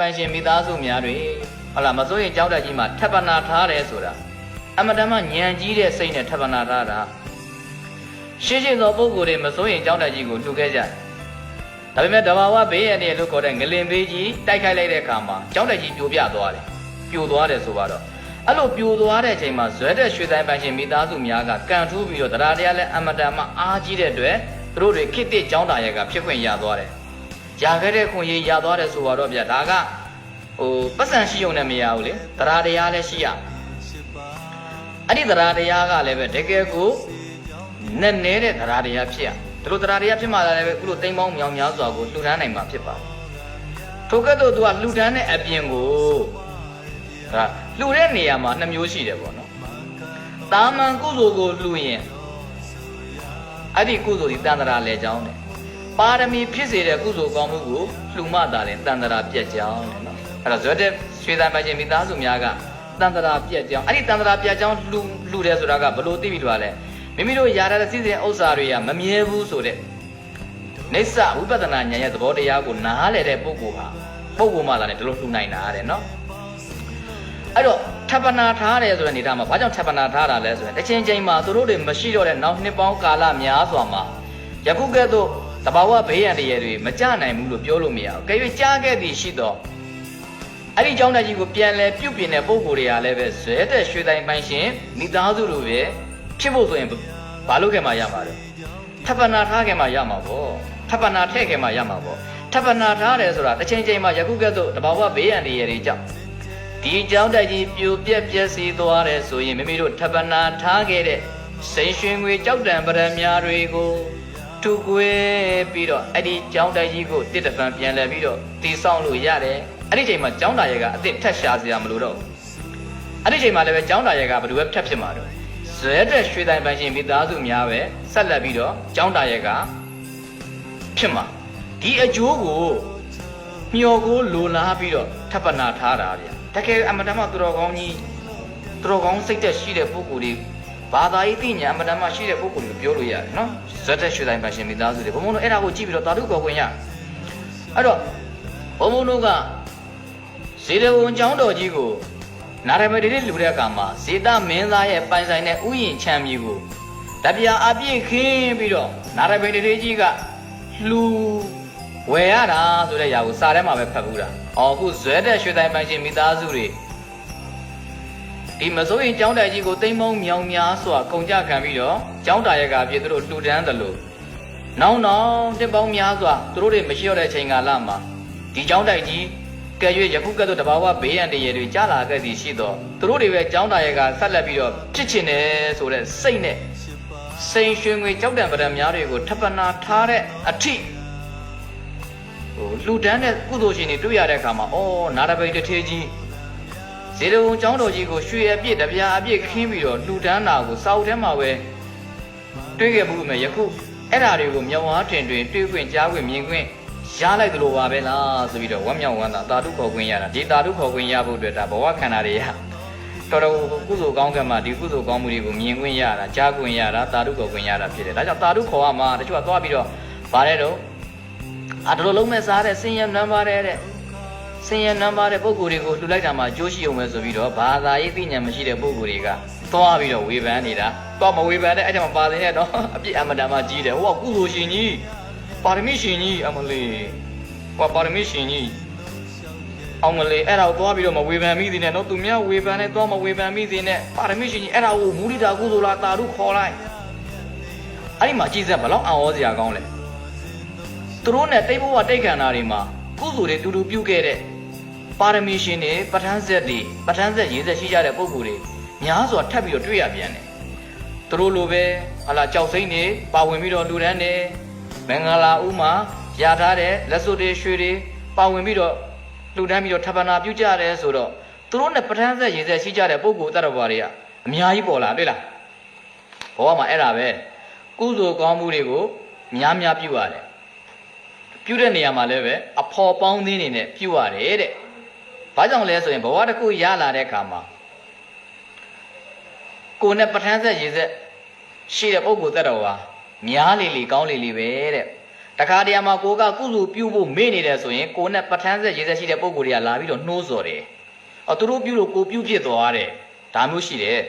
ပိုင်ရှင်မိသားစုများတွေဟုတ်လားမစိုးရင်ကြောက်တတ်ကြီးမှာထပ်ပနာထားတယ်ဆိုတာအမတမညံကြီးတဲ့စိတ်နဲ့ထပ်ပနာထားတာရှင်းရှင်းသောပုဂ္ဂိုလ်တွေမစိုးရင်ကြောက်တတ်ကြီးကိုလှူခဲ့ကြတယ်ဒါပေမဲ့တဘာဝဘေးရန်တွေလို့ခေါ်တဲ့ငလင်ဘေးကြီးတိုက်ခိုက်လိုက်တဲ့အခါမှာကြောက်တတ်ကြီးပြိုပြသွားတယ်ပြိုသွားတယ်ဆိုတော့အဲ့လိုပြိုသွားတဲ့အချိန်မှာဇွဲတဲ့ရွှေတိုင်းပိုင်ရှင်မိသားစုများကကန်ထူးပြီးတော့တရားတရားလဲအမတမအားကြီးတဲ့အတွက်သူတို့တွေခိတ္တကြောင်းတာရဲကဖြစ်ခွင့်ရသွားတယ် ရခဲ့တဲ့ခွန်ကြီးရသွားတယ်ဆိုတော့ဗျာဒါကဟိုပတ်စံရှိုံနဲ့မရဘူးလေတရားတရားလည်းရှိရအဲ့ဒီတရားတရားကလည်းပဲတကယ်ကိုနဲ့နေတဲ့တရားတရားဖြစ်ရဒီလိုတရားတရားဖြစ်မှလည်းပဲခုလိုတိမ်ပေါင်းမြောင်များစွာကိုလှူဒန်းနိုင်မှာဖြစ်ပါတယ်ထိုကဲ့သို့သူကလှူဒန်းတဲ့အပြင်ကိုဒါလှူတဲ့နေရာမှာနှစ်မျိုးရှိတယ်ပေါ့နော်တာမန်ကုသိုလ်ကိုလှူရင်အဲ့ဒီကုသိုလ်ဒီတန်တရာလဲကြောင်းတယ် ပါရမီဖြစ်စေတဲ့ကုသိုလ်ကောင်းမှုကိုလှူမတာတယ်တန်တရာပြက်ကြောင်းတဲ့နော်အဲ့တော့ဇွတ်တဲ့ရွှေသားမချင်းမိသားစုများကတန်တရာပြက်ကြောင်းအဲ့ဒီတန်တရာပြက်ကြောင်းလှူလှူတယ်ဆိုတာကဘလို့သိပြီးတော့လဲမိမိတို့ရာရတဲ့စီစဉ်ဥစ္စာတွေကမမြဲဘူးဆိုတဲ့နိစ္စဝိပဿနာဉာဏ်ရဲ့သဘောတရားကိုနားလည်တဲ့ပုဂ္ဂိုလ်ဟာပုဂ္ဂိုလ်မှလာတယ်ဒီလိုလှူနိုင်တာတဲ့နော်အဲ့တော့ထပ်ပနာထားတယ်ဆိုတဲ့အနေထားမှာဘာကြောင့်ထပ်ပနာထားတာလဲဆိုရင်တစ်ချိန်ချိန်မှာသူတို့တွေမရှိတော့တဲ့နောက်နှစ်ပေါင်းကာလများစွာမှာယခုကဲ့သို့ တဘာဝဘေးရန်တရတွေမကြနိုင်ဘူးလို့ပြောလို့မရဘူး။ကြွေကြားခဲ့သည်ရှိတော့အဲ့ဒီเจ้าတကြီးကိုပြန်လဲပြုတ်ပြင်တဲ့ပုံကိုယ်တွေကလည်းပဲဇဲတဲ့ရွှေတိုင်ပိုင်ရှင်မိသားစုလိုပဲဖြစ်ဖို့ဆိုရင်ဘာလုပ်ခဲ့မှရမှာလဲ။ထပ်ပနာထားခဲ့မှရမှာပေါ့။ထပ်ပနာထည့်ခဲ့မှရမှာပေါ့။ထပ်ပနာထားတယ်ဆိုတာတစ်ချိန်ချိန်မှာယခုကဲ့သို့တဘာဝဘေးရန်တရတွေကြောင့်ဒီเจ้าတက်ကြီးပြိုပြက်ပြက်စီသွားတယ်ဆိုရင်မိမိတို့ထပ်ပနာထားခဲ့တဲ့စိန်ရွှင်ငွေကြောက်တံပရမများတွေကို ထူကွဲပြီးတော့အဲ့ဒီကျောင်းတိုက်ကြီးကိုတစ်တပံပြန်လှည့်ပြီးတော့တည်ဆောက်လို့ရတယ်အဲ့ဒီချိန်မှာကျောင်းတာရဲကအစ်စ်ထက်ရှာစရာမလိုတော့ဘူးအဲ့ဒီချိန်မှာလည်းပဲကျောင်းတာရဲကဘယ်လိုပဲဖြတ်ဖြစ်မှာတော့ဇွဲတဲ့ရွှေတိုင်ပိုင်ရှင်မိသားစုများပဲဆက်လက်ပြီးတော့ကျောင်းတာရဲကဖြစ်မှာဒီအကျိုးကိုမျော်ကိုလိုလားပြီးတော့ထပ်ပနာထားတာဗျတကယ်အမတမသူတော်ကောင်းကြီးသူတော်ကောင်းစိတ်သက်ရှိတဲ့ပုဂ္ဂိုလ်တွေ ဘာသာရေးသိညာအမတမရှိတဲ့ပုဂ္ဂိုလ်တွေပြောလို့ရတယ်နော်ဇက်သက်ရွှေတိုင်းပါရှင်မိသားစုတွေဘုံဘုံတို့အဲ့ဒါကိုကြည့်ပြီးတော့တာဓုခေါ်ခွင့်ရအဲ့တော့ဘုံဘုံတို့ကဇေဒဝန်ကျောင်းတော်ကြီးကိုနာရမတိလေးလူတဲ့အခါမှာဇေတမင်းသားရဲ့ပိုင်ဆိုင်တဲ့ဥယျင်ချမ်းမြေကိုတပြာအပြည့်ခင်းပြီးတော့နာရမတိလေးကြီးကလှူဝယ်ရတာဆိုတဲ့ຢာကိုစာထဲမှာပဲဖတ်ဘူးတာ။အော်အခုဇွဲတဲ့ရွှေတိုင်ပန်းရှင်မိသားစုတွေ ဒီမစိုးရင်ကျောင်းတိုင်ကြီးကိုတိမ်မုံမြောင်များစွာကုန်ကြခံပြီးတော့ကျောင်းတာရကအပြည့်သူတို့လှူဒန်းတယ်လို့နောင်နောင်တစ်ပေါင်းများစွာသူတို့တွေမရှိတော့တဲ့အချိန်ကာလမှာဒီကျောင်းတိုင်ကြီးကဲ၍ယခုကဲ့သို့တဘာဝဘေးရန်တရေတွေကြာလာခဲ့သည်ရှိတော့သူတို့တွေပဲကျောင်းတာရကဆက်လက်ပြီးတော့ဖြစ်ချင်တယ်ဆိုတဲ့စိတ်နဲ့စိန်ရွှင်ငွေကြောက်တံပဒံများတွေကိုထပ်ပနာထားတဲ့အထိဟိုလှူဒန်းတဲ့ကုသိုလ်ရှင်တွေတွေ့ရတဲ့အခါမှာအော်နာရပိတ်တစ်ထေးကြီး ဇေတဝန်ကျောင်းတော်ကြီးကိုရွှေအပြည့်တပြားအပြည့်ခင်းပြီးတော့လှူဒန်းတာကိုစာအုပ်ထဲမှာပဲတွေ့ခဲ့မှုပဲယခုအဲ့ဓာတွေကိုမြောင်ဝါထင်တွင်တွေ့ခွင့်ကြားခွင့်မြင်ခွင့်ရလိုက်သလိုပါပဲလားဆိုပြီးတော့ဝမ်းမြောက်ဝမ်းသာတာတုခေါ်ခွင့်ရတာဒီတာတုခေါ်ခွင့်ရဖို့အတွက်ဒါဘဝခန္ဓာတွေရတော်တော်ကုသိုလ်ကောင်းကံမှာဒီကုသိုလ်ကောင်းမှုတွေကိုမြင်ခွင့်ရတာကြားခွင့်ရတာတာတုခေါ်ခွင့်ရတာဖြစ်တယ်ဒါကြောင့်တာတုခေါ်ရမှာတချို့ကသွားပြီးတော့ဗါတဲ့တော့အာဒီလိုလုံးမဲ့စားတဲ့ဆင်းရဲနံပါတ်တဲ့ ဆင်းရဲနံပါတ်တဲ့ပုံကိုယ်တွေကိုလှူလိုက်တာမှကြိုးရှိအောင်ပဲဆိုပြီးတော့ဘာသာရေးသိဉာဏ်မရှိတဲ့ပုံကိုယ်တွေကသွားပြီးတော့ဝေဖန်နေတာသွားမဝေဖန်တဲ့အဲ့ကြောင့်ပါသိနေတော့အပြစ်အမတန်မှကြီးတယ်ဟိုကကုသိုလ်ရှင်ကြီးပါရမီရှင်ကြီးအမလေးဟိုကပါရမီရှင်ကြီးအောင်မလေးအဲ့ဒါကိုသွားပြီးတော့မဝေဖန်မိသေးနဲ့နော်သူများဝေဖန်နဲ့သွားမဝေဖန်မိသေးနဲ့ပါရမီရှင်ကြီးအဲ့ဒါကိုမူရိတာကုသိုလ်လားတာရုခေါ်လိုက်အဲ့ဒီမှာကြည်စက်ဘလောက်အံ့ဩစရာကောင်းလဲသူတို့နဲ့တိတ်ဘဝတိတ်ခန္ဓာတွေမှာကုသိုလ်တွေတူတူပြုခဲ့တဲ့ ပါရမီရှင်တွေပဋ္ဌာန်းဆက်တွေပဋ္ဌာန်းဆက်ရေးဆက်ရှိကြတဲ့ပုဂ္ဂိုလ်တွေများစွာထပ်ပြီးတော့တွေ့ရပြန်တယ်။သူတို့လိုပဲဟာလာကြောက်စိမ့်တွေပါဝင်ပြီးတော့လူတန်းတယ်မင်္ဂလာဥမှာရထားတဲ့လက်စွပ်တွေရွှေတွေပါဝင်ပြီးတော့လူတန်းပြီးတော့ထပ်ပနာပြုကြတယ်ဆိုတော့သူတို့နဲ့ပဋ္ဌာန်းဆက်ရေးဆက်ရှိကြတဲ့ပုဂ္ဂိုလ်တ attva တွေကအများကြီးပေါ်လာတွေ့လား။ဘောကမှာအဲ့ဒါပဲကုသိုလ်ကောင်းမှုတွေကိုများများပြုရတယ်ပြုတဲ့နေရာမှာလည်းပဲအဖော်ပေါင်းသင်းနေနဲ့ပြုရတယ်တဲ့။ ဘာကြောင့်လဲဆိုရင်ဘဝတစ်ခုရလာတဲ့အခါမှာကိုယ်နဲ့ပဋ္ဌာန်းဆက်ရေးဆက်ရှိတဲ့ပုဂ္ဂိုလ်သက်တော်ဟာများလေလေကောင်းလေလေပဲတဲ့တခါတည်းမှာကိုကကုစုပြုတ်ဖို့မေ့နေတယ်ဆိုရင်ကိုနဲ့ပဋ္ဌာန်းဆက်ရေးဆက်ရှိတဲ့ပုံကိုယ်တွေကလာပြီးတော့နှိုးဆော်တယ်အော်သူတို့ပြုလို့ကိုပြုတ်ဖြစ်သွားတယ်ဒါမျိုးရှိတယ်